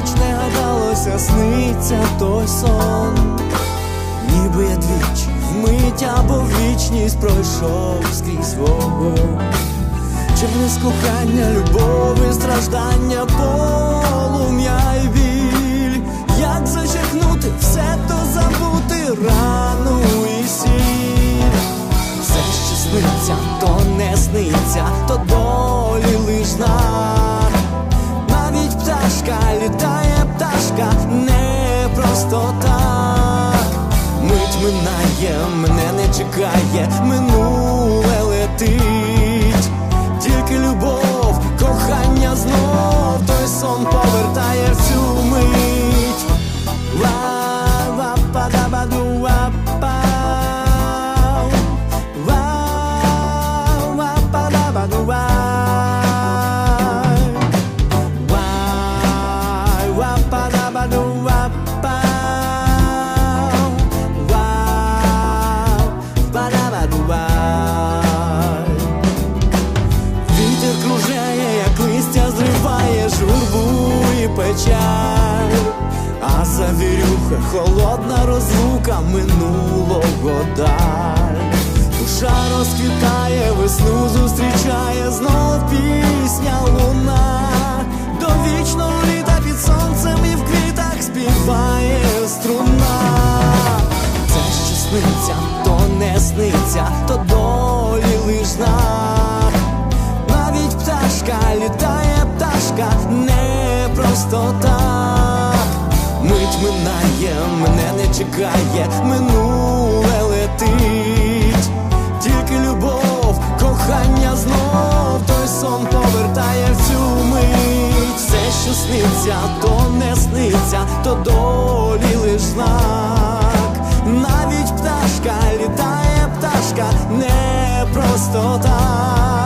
хоч не гадалося, сниться той сон. Ніби я двічі вмить або вічність пройшов скрізь вогонь. Через кохання, любов і страждання, полум'я й біль. Як зачеркнути все то забути рану і сіль. Все, що сниться, то не сниться, то долі лиш знак. Просто. Мить минає, мене не чекає, минуле холодна розлука минулого даль. Душа розквітає, весну зустрічає, знов пісня луна. До вічного літа під сонцем і в квітах співає струна. Це що сниться, то не сниться, то долі лиш знак. Навіть пташка літає, пташка не просто так. Мить минає, мене не чекає, минуле летить. Тільки любов, кохання знов, той сон повертає в цю мить. Все, що сниться, то не сниться, то долі лиш знак. Навіть пташка літає, пташка не просто так.